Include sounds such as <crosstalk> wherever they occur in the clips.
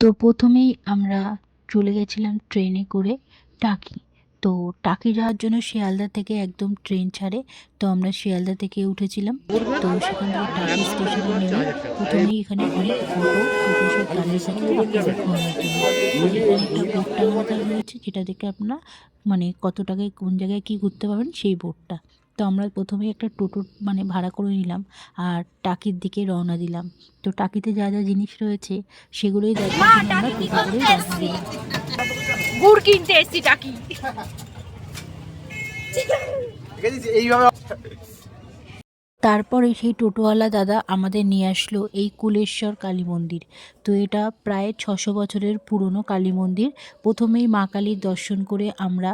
তো প্রথমেই আমরা চলে গেছিলাম ট্রেনে করে টাকি। তো টাকি যাওয়ার জন্য শিয়ালদা থেকে একদম ট্রেন ছাড়ে। তো আমরা শিয়ালদা থেকে উঠেছিলাম। তো সেখান থেকে টাকি স্টেশনে নেমে প্রথমেই এখানে অনেক ফটো সব দাঁড়িয়ে থাকে একটা রয়েছে যেটা দেখে আপনারা মানে কত টাকায় কোন জায়গায় কী ঘুরতে পারবেন সেই বোর্ডটা তো আমরা প্রথমেই একটা টোটো মানে ভাড়া করে নিলাম আর টাকির দিকে রওনা দিলাম। তো টাকিতে যা যা জিনিস রয়েছে সেগুলোই দেখার জন্য আমরা টোটো করে রওনা দিলাম গুড় কিনতে এসছি টাকি। এইভাবে তারপরে সেই টোটোওয়ালা দাদা আমাদের নিয়ে আসলো এই কুলেশ্বর কালী মন্দির। তো এটা প্রায় ছশো বছরের পুরনো কালী মন্দির। প্রথমেই মা কালীর দর্শন করে আমরা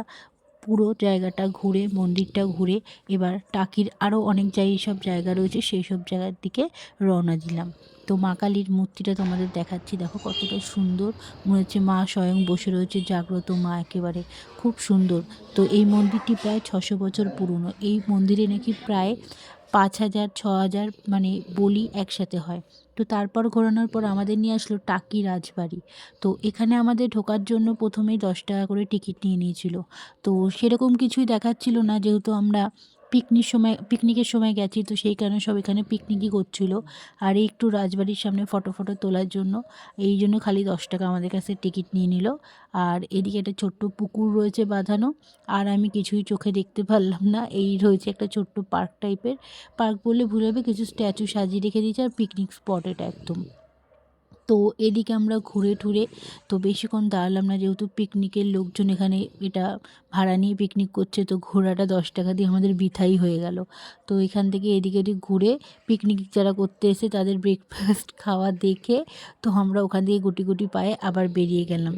পুরো জায়গাটা ঘুরে, মন্দিরটা ঘুরে এবার টাকির আরও অনেক জায়গায় সব জায়গা রয়েছে সেই সব জায়গার দিকে রওনা দিলাম। তো মা কালীর মূর্তিটা তোমাদের দেখাচ্ছি। দেখো কতটা সুন্দর। মনে হচ্ছে মা স্বয়ং বসে রয়েছে, জাগ্রত মা একেবারে। খুব সুন্দর। তো এই মন্দিরটি প্রায় ছশো বছর পুরনো। এই মন্দিরে নাকি প্রায় পাঁচ হাজার, ছ হাজার মানে বলি একসাথে হয়। তো তারপর ঘোরানোর পর আমাদের নিয়ে আসলো টাকি রাজবাড়ি। তো এখানে আমাদের ঢোকার জন্য প্রথমেই দশ টাকা করে টিকিট নিয়ে নিয়েছিল। তো সেরকম কিছুই দেখাচ্ছিল না, যেহেতু আমরা পিকনিক সময় পিকনিকের সময় গেছি, তো সেই কারণে সব এখানে পিকনিকই করছিল। আর একটু রাজবাড়ির সামনে ফটো ফটো তোলার জন্য, এই জন্য খালি দশ টাকা আমাদের কাছে টিকিট নিয়ে নিল। আর এদিকে একটা ছোট্ট পুকুর রয়েছে বাঁধানো, আর আমি কিছুই চোখে দেখতে পারলাম না। এই রয়েছে একটা ছোট্ট পার্ক টাইপের পার্ক বললে ভুল হবে, কিছু স্ট্যাচু সাজিয়ে রেখে দিয়েছে আর পিকনিক স্পট এটা একদম। তো এদিকে আমরা ঘুরে টুরে তো বেশিক্ষণ দাঁড়ালাম না, যেহেতু পিকনিকের লোকজন এখানে এটা ভাড়া নিয়ে পিকনিক করছে, তো ঘোরাটা দশ টাকা দিয়ে আমাদের বৃথাই হয়ে গেল। তো এখান থেকে এদিকে ওদিক ঘুরে পিকনিক যারা করতে এসে তাদের ব্রেকফাস্ট <laughs> খাওয়া দেখে তো আমরা ওখান থেকে গুটি গুটি পায়ে আবার বেরিয়ে গেলাম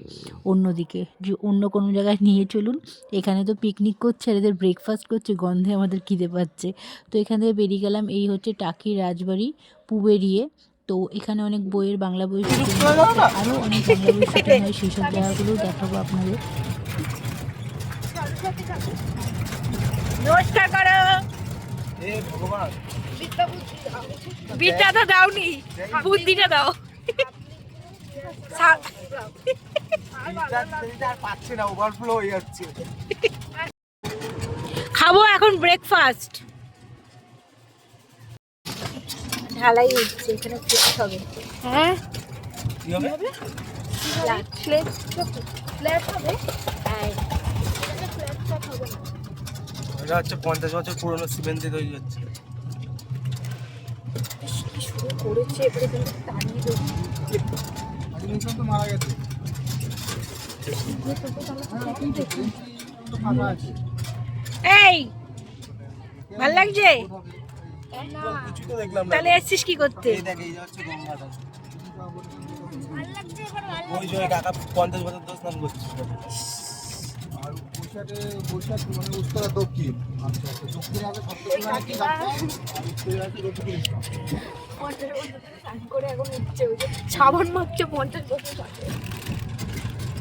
অন্যদিকে। যে অন্য কোনো জায়গায় নিয়ে চলুন, এখানে তো পিকনিক করছে আর এদের ব্রেকফাস্ট করছে, গন্ধে আমাদের খিদে পাচ্ছে। তো এখান থেকে বেরিয়ে গেলাম, এই হচ্ছে টাকি রাজবাড়ি, পুবেরিয়ে। তো এখানে অনেক বইয়ের বাংলা বই আরও অনেক বাংলা বই শুটিং হয় সেই সব জায়গাগুলোও দেখাবো আপনাদের। নমস্কার করো। এ ভগবান। বিদ্যা তো দাওনি বুদ্ধিটা দাও। সা- আর পাচ্ছে না ওভারফ্লো হয়ে যাচ্ছে। খাব এখন ব্রেকফাস্ট ঢালাই হচ্ছে এখানে প্লেট হবে। হ্যাঁ? কি হবে? প্লেট প্লেট হবে? হ্যাঁ। এটা হচ্ছে পঞ্চাশ বছর পুরনো সিমেন্ট দিয়ে তৈরি হচ্ছে। করেছে এবারে কিন্তু টানিয়ে দেবো। তো মারা গেছে। এই ভালো লাগছে? কিছু তো দেখলাম না। তাহলে এসছিস কি করতে? এই দেখ এই হচ্ছে গঙ্গাটা ওই যে কাকা পঞ্চাশ বছর ধরে স্নান করছে। আর বৈশাখে বৈশাখ মানে উত্তরা দক্ষিণ। আচ্ছা আগে সপ্তমী কি যাচ্ছে আর উত্তরে আছে দক্ষিণ করে এখন উঠছে ওই যে সাবান মাখছে পঞ্চাশ বছর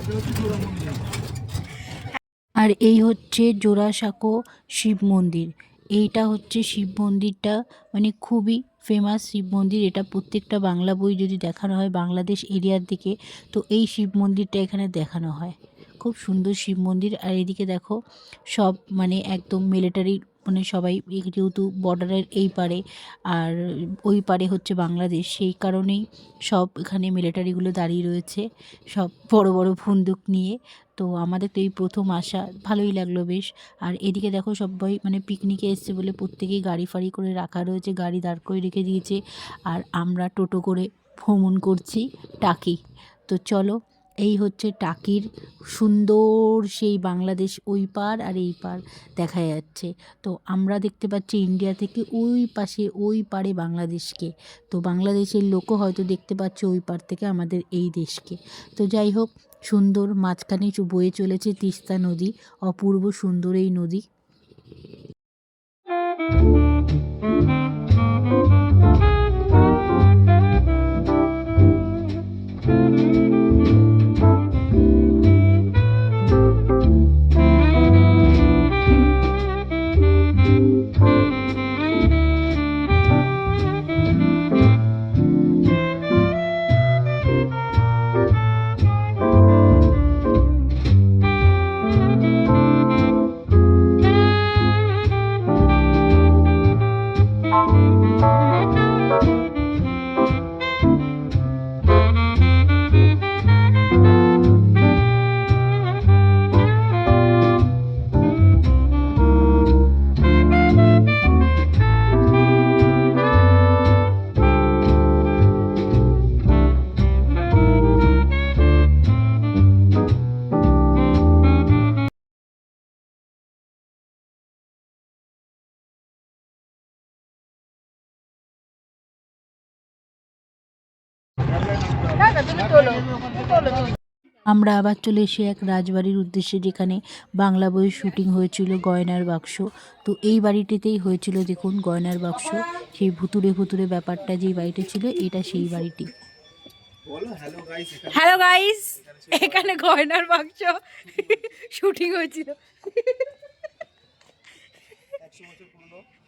এটা হচ্ছে চূড়া মন্দির। আর এই হচ্ছে জোড়াসাঁকো শিব মন্দির। এইটা হচ্ছে শিব মন্দিরটা। মানে খুবই ফেমাস শিব মন্দির। এটা প্রত্যেকটা বাংলা বই যদি দেখানো হয় বাংলাদেশ এরিয়ার দিকে, তো এই শিব মন্দিরটা এখানে দেখানো হয়। খুব সুন্দর শিব মন্দির। আর এদিকে দেখো সব মানে একদম মিলিটারি মানে সবাই যেহেতু বর্ডারের এই পারে আর ওই পারে হচ্ছে বাংলাদেশ, সেই কারণেই সব এখানে মিলিটারিগুলো দাঁড়িয়ে রয়েছে, সব বড় বড় বন্দুক নিয়ে। তো আমাদের তো এই প্রথম আসা, ভালোই লাগল বেশ। আর এদিকে দেখো সবাই মানে পিকনিকে এসছে বলে প্রত্যেকেই গাড়ি ফাড়ি করে রাখা রয়েছে, গাড়ি দাঁড় করে রেখে দিয়েছে। আর আমরা টোটো করে ভ্রমণ করছি টাকি। তো চলো এই হচ্ছে টাকির সুন্দর সেই বাংলাদেশ ওই পার আর এই পার দেখা যাচ্ছে। তো আমরা দেখতে পাচ্ছি ইন্ডিয়া থেকে ওই পাশে, ওই পারে বাংলাদেশকে। তো বাংলাদেশের লোকও হয়তো দেখতে পাচ্ছে ওই পার থেকে আমাদের এই দেশকে। তো যাই হোক, সুন্দর মাঝখানে বয়ে চলেছে তিস্তা নদী, অপূর্ব সুন্দর এই নদী। আমরা আবার চলে এসে এক রাজবাড়ির উদ্দেশ্যে যেখানে বাংলা বইয়ের শুটিং হয়েছিল গয়নার বাক্স। তো এই বাড়িটিতেই হয়েছিল দেখুন গয়নার বাক্স। সেই ভুতুরে ভুতুরে ব্যাপারটা যেই বাড়িটা ছিল, এটা সেই বাড়িটি। হ্যালো গাইস এখানে গয়নার বাক্স শুটিং হয়েছিল।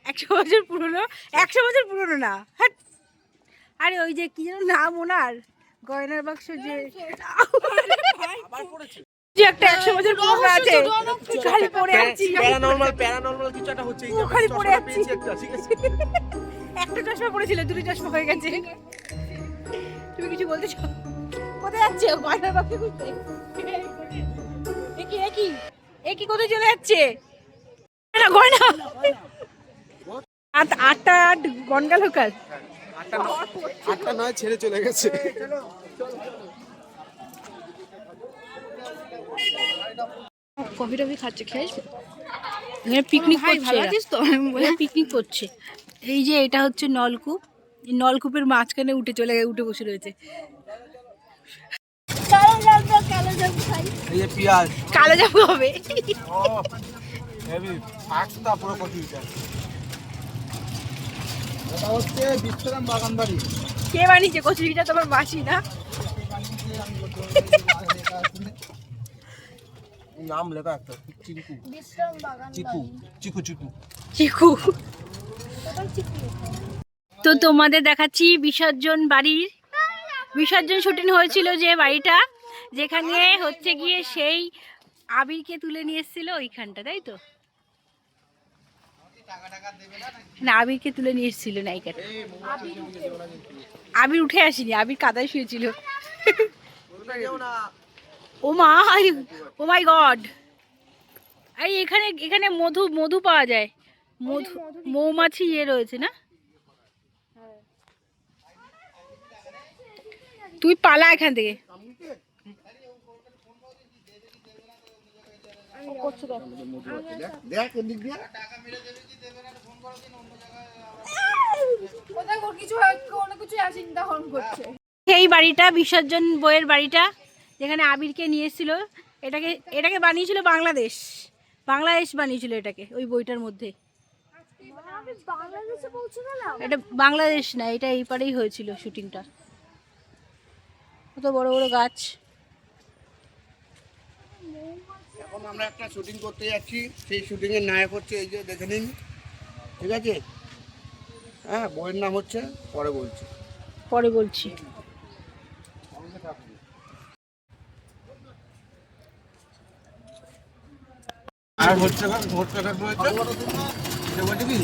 একশো বছর পুরনো? একশো বছর পুরনো? না। আরে ওই যে কি যেন নাম ওনার। গয়নার বাক্স যে যে একটা একশো বছর পুরনো আছে। খালি পড়ে আছি প্যারানর্মাল প্যারানর্মাল কিছু একটা হচ্ছে এই যে ও, খালি পড়ে আছি। একটা, ঠিক আছে? একটা চশমা পড়েছিল দুটো চশমা হয়ে গেছে। তুমি কিছু বলতে চাও? কোথায় যাচ্ছে গয়নার বাক্স খুঁজতে? এ কি এ কি? এ কি কোথায় চলে যাচ্ছে? গয়না। আট আটটা আট গনগা লোকাল আটটা নয়। ছেড়ে চলে গেছে। কফি টফি খাচ্ছে খেয়েছ? পিকনিক ভালো আছিস তো? বলে পিকনিক করছে। এই যে এটা হচ্ছে নলকূপ। এই নলকূপের মাঝখানে উঠে চলে গেছে উঠে বসে রয়েছে। এই যে পেঁয়াজ। কালো যাব হবে। পাঁচটা পুরো কচুরিটা এটা হচ্ছে বিশ্রাম বাগান বাড়ি। কে বানিয়েছে? কচুরিটা তোমার মাসি না? নাম লেখা একটা চিকু। চিকু চিকু চিকু। চিকু। তো তোমাদের দেখাচ্ছি বিসর্জন বাড়ির। বিসর্জন শুটিং হয়েছিল যে বাড়িটা যেখানে হচ্ছে গিয়ে সেই আবিরকে তুলে নিয়ে এসেছিল ওইখানটা তাই তো? না, আবিরকে তুলে নিয়ে এসেছিল নায়িকাটা। আবির উঠে আসেনি, আবির কাদায় শুয়েছিল। ও মা, ও মাই গড। এই এখানে এখানে মধু মধু পাওয়া যায়। মধু, মৌমাছি ইয়ে রয়েছে না? তুই পালা এখান থেকে। দেখ। এদিক দিয়ে। এই বাড়িটা বিসর্জন বইয়ের বাড়িটা যেখানে আবিরকে নিয়ে এসেছিল এটাকে এটাকে বানিয়েছিল বাংলাদেশ। বাংলাদেশ বানিয়েছিল এটাকে ওই বইটার মধ্যে। এটা বাংলাদেশ না এটা এই পারেই হয়েছিল শুটিংটা। কত বড় বড় গাছ। এখন আমরা একটা শুটিং করতে যাচ্ছি। সেই শুটিং এর নায়ক হচ্ছে এই যে দেখে নিন। ঠিক আছে? হ্যাঁ বইয়ের নাম হচ্ছে পরে বলছি। পরে বলছি। আর হচ্ছে হচ্ছে বলছে কি?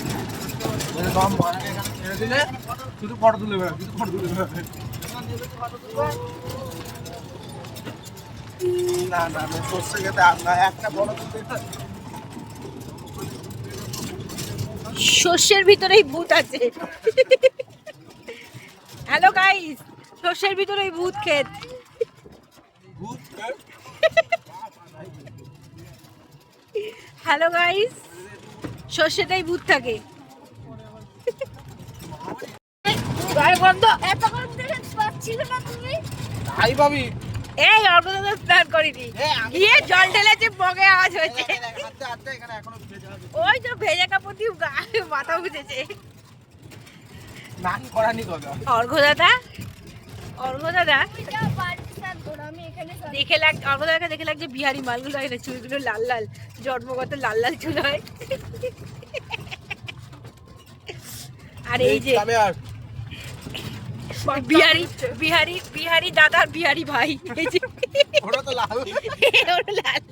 ছেড়ে দিলে শুধু ফটো তুলে বেড়াবে শুধু ফটো তুলে বেড়াবে। না না না সর্ষে খেতে আর না একটা বড় তুলতে শস্যের ভিতরেই ভূত আছে। হ্যালো গাইস ভিতরেই ভূত ক্ষেত। ভূত হ্যাঁ? হ্যালো গাইস শস্যটাই ভূত থাকে। আই ভাবি এই অর্গদাদা স্নান করিনি। গিয়ে জল ঢেলেছে বগে আওয়াজ হয়েছে। ওই তো ভেজা কাপড় দিয়ে মাথা বুঝেছে নান করানি কথা অর্ঘ দাদা দেখে লাগ অর্ঘ দাদাকে দেখে লাগছে বিহারি মালগুলো হয় না চুলগুলো লাল লাল জন্মগত লাল লাল চুল হয়। আর এই যে বিহারি বিহারি বিহারি দাদা আর বিহারি ভাই। এই যে। লাল।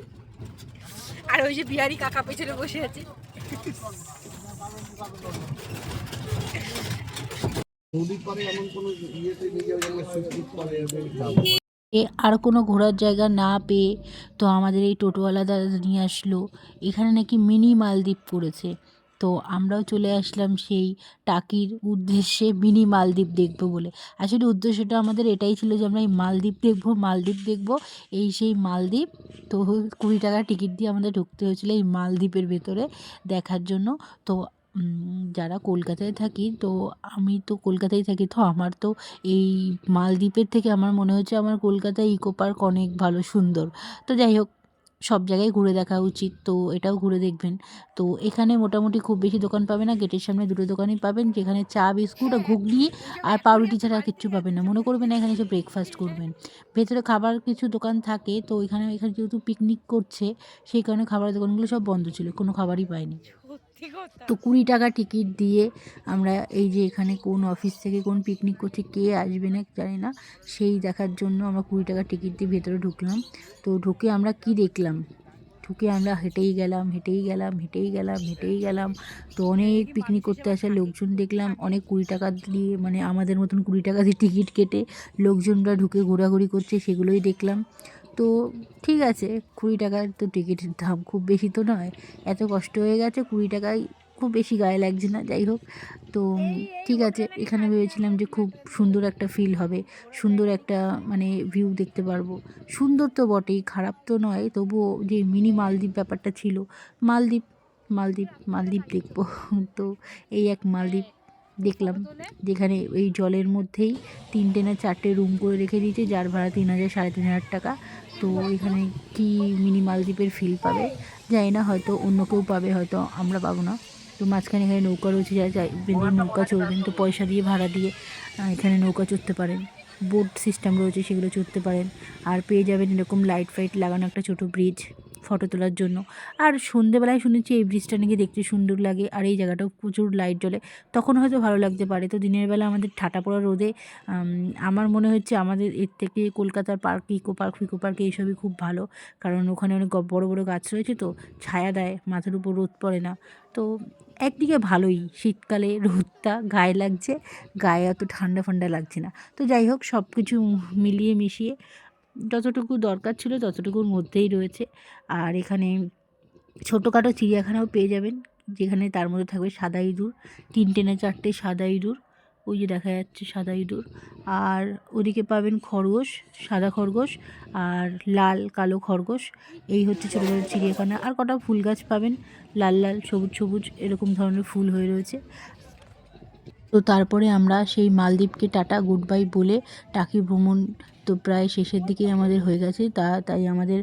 আর ওই যে বিহারি কাকা পেছনে বসে আছে। আর কোনো ঘোরার জায়গা না পেয়ে তো আমাদের এই টোটোওয়ালা দাদা নিয়ে আসলো। এখানে নাকি মিনি মালদ্বীপ করেছে তো আমরাও চলে আসলাম সেই টাকির উদ্দেশ্যে মিনি মালদ্বীপ দেখব বলে। আসলে উদ্দেশ্যটা আমাদের এটাই ছিল যে আমরা এই মালদ্বীপ দেখব, মালদ্বীপ দেখব। এই সেই মালদ্বীপ, তো কুড়ি টাকা টিকিট দিয়ে আমাদের ঢুকতে হয়েছিল এই মালদ্বীপের ভেতরে দেখার জন্য। তো যারা কলকাতায় থাকি, তো আমি তো কলকাতায় থাকি, তো আমার তো এই মালদ্বীপের থেকে আমার মনে হচ্ছে আমার কলকাতায় ইকো পার্ক অনেক ভালো সুন্দর। তো যাই হোক সব জায়গায় ঘুরে দেখা উচিত। তো এটাও ঘুরে দেখবেন। তো এখানে মোটামুটি খুব বেশি দোকান পাবে না, গেটের সামনে দুটো দোকানই পাবেন, যেখানে চা, বিস্কুট আর ঘুগলি আর পাউরুটি ছাড়া কিচ্ছু পাবেন না। মনে করবেন না এখানে এসে ব্রেকফাস্ট করবেন। ভেতরে খাবার কিছু দোকান থাকে, তো এখানে এখানে যেহেতু পিকনিক করছে, সেই কারণে খাবারের দোকানগুলো সব বন্ধ ছিল, কোনো খাবারই কথা তো কুড়ি টাকা টিকিট দিয়ে আমরা এই যে এখানে কোন অফিস থেকে কোন পিকনিক করছে কে আসবে না জানি না, সেই দেখার জন্য আমরা কুড়ি টাকা টিকিট দিয়ে ভেতরে ঢুকলাম। তো ঢুকে আমরা কি দেখলাম? ঢুকে আমরা হেঁটেই গেলাম হেঁটেই গেলাম হেঁটেই গেলাম হেঁটেই গেলাম। তো অনেক পিকনিক করতে আসা লোকজন দেখলাম, অনেক কুড়ি টাকা দিয়ে মানে আমাদের মতন কুড়ি টাকা দিয়ে টিকিট কেটে লোকজনরা ঢুকে ঘোরাঘুরি করছে, সেগুলোই দেখলাম। তো ঠিক আছে, কুড়ি টাকার তো টিকিটের দাম খুব বেশি তো নয়। এত কষ্ট হয়ে গেছে, কুড়ি টাকায় খুব বেশি গায়ে লাগছে না, যাই হোক। তো ঠিক আছে, এখানে ভেবেছিলাম যে খুব সুন্দর একটা ফিল হবে, সুন্দর একটা মানে ভিউ দেখতে পারব। সুন্দর তো বটেই, খারাপ তো নয়, তবুও যে মিনি মালদ্বীপ ব্যাপারটা ছিল, মালদ্বীপ মালদ্বীপ মালদ্বীপ দেখব। তো এই এক মালদ্বীপ দেখলাম, যেখানে এই জলের মধ্যেই তিনটে না চারটে রুম করে রেখে দিয়েছে, যার ভাড়া তিন হাজার, সাড়ে তিন হাজার টাকা। তো এখানে কি মিনি মালদ্বীপের ফিল পাবে? যাই না, হয়তো অন্য কেউ পাবে, হয়তো আমরা পাবো না। তো মাঝখানে এখানে নৌকা রয়েছে যাই যাই নৌকা চড়বেন, তো পয়সা দিয়ে ভাড়া দিয়ে এখানে নৌকা চড়তে পারেন। বোট সিস্টেম রয়েছে, সেগুলো চড়তে পারেন। আর পেয়ে যাবেন এরকম লাইট ফাইট লাগানো একটা ছোটো ব্রিজ ফটো তোলার জন্য। আর সন্ধেবেলায় শুনেছি এই ব্রিজটা নাকি দেখতে সুন্দর লাগে, আর এই জায়গাটাও প্রচুর লাইট জ্বলে। তখন হয়তো ভালো লাগতে পারে। তো দিনের বেলা আমাদের ঠাটা পড়া রোদে আমার মনে হচ্ছে আমাদের এর থেকে কলকাতার পার্ক ইকো পার্ক ফিকো পার্ক এইসবই খুব ভালো। কারণ ওখানে অনেক বড় বড় গাছ রয়েছে তো, ছায়া দেয়, মাথার উপর রোদ পড়ে না। তো একদিকে ভালোই, শীতকালে রোদটা গায়ে লাগছে, গায়ে অত ঠান্ডা ফান্ডা লাগছে না। তো যাই হোক সব কিছু মিলিয়ে মিশিয়ে যতটুকু দরকার ছিল ততটুকুর মধ্যেই রয়েছে। আর এখানে ছোটোখাটো চিড়িয়াখানাও পেয়ে যাবেন, যেখানে তার মধ্যে থাকবে সাদা ইঁদুর তিনটে না চারটে সাদা ইঁদুর, ওই যে দেখা যাচ্ছে সাদা ইঁদুর। আর ওদিকে পাবেন খরগোশ, সাদা খরগোশ, আর লাল কালো খরগোশ, এই হচ্ছে ছোটো ছোটো চিড়িয়াখানা। আর কটা ফুল গাছ পাবেন, লাল লাল, সবুজ সবুজ, এরকম ধরনের ফুল হয়ে রয়েছে। তো তারপরে আমরা সেই মালদ্বীপকে টাটা গুড বাই বলে টাকি ভ্রমণ তো প্রায় শেষের দিকেই আমাদের হয়ে গেছে। তা, তাই আমাদের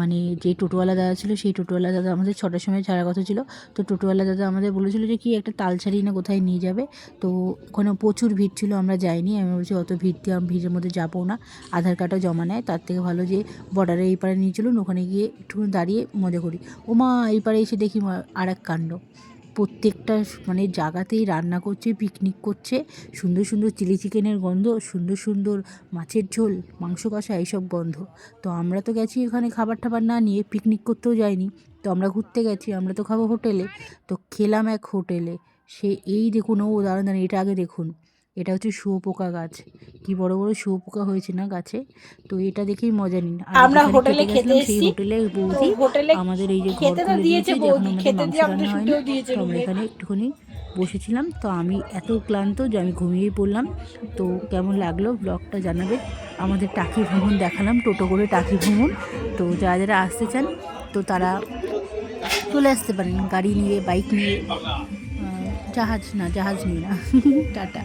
মানে যে টোটোওয়ালা দাদা ছিল, সেই টোটোওয়ালা দাদা আমাদের ছটার সময় ছাড়ার কথা ছিল। তো টোটোওয়ালা দাদা আমাদের বলেছিল যে, কি একটা তাল তালছাড়ি না কোথায় নিয়ে যাবে? তো ওখানে প্রচুর ভিড় ছিল, আমরা যাইনি। আমি বলছি, অত ভিড় দিয়ে আমি ভিড়ের মধ্যে যাব না। আধার কার্ডও জমা নেয় তার থেকে ভালো যে বর্ডারে এই পারে নিয়ে চলুন, ওখানে গিয়ে একটু দাঁড়িয়ে মজা করি। ও মা, এই পারে এসে দেখি আর এক কাণ্ড। প্রত্যেকটা মানে জায়গাতেই রান্না করছে পিকনিক করছে। সুন্দর সুন্দর চিলি চিকেনের গন্ধ, সুন্দর সুন্দর মাছের ঝোল, মাংস কষা, এইসব গন্ধ। তো আমরা তো গেছি ওখানে খাবার টাবার না নিয়ে পিকনিক করতেও যাইনি। তো আমরা ঘুরতে গেছি, আমরা তো খাব হোটেলে। তো খেলাম এক হোটেলে। সে, এই দেখুন, ও দাঁড়ান দাঁড়ান এটা আগে দেখুন। এটা হচ্ছে শুয়োপোকা গাছ। কি বড় বড় শুয়োপোকা হয়েছে না গাছে? তো এটা দেখেই মজা নিন। আমরা হোটেলে খেতে সেই তো বৌদি হোটেলে আমাদের এই যে খেতে তো দিয়েছে বৌদি, খেতে দিয়ে আমাদের না দিয়েছে আমরা এখানে একটুখানি বসেছিলাম। তো আমি এত ক্লান্ত যে আমি ঘুমিয়েই পড়লাম। তো কেমন লাগল ব্লগটা জানাবে? আমাদের টাকি ভ্রমণ দেখালাম টোটো করে টাকি ভ্রমণ। তো যারা যারা আসতে চান তো তারা চলে আসতে পারেন। গাড়ি নিয়ে বাইক নিয়ে। জাহাজ না জাহাজ নিয়ে না। <laughs> টাটা।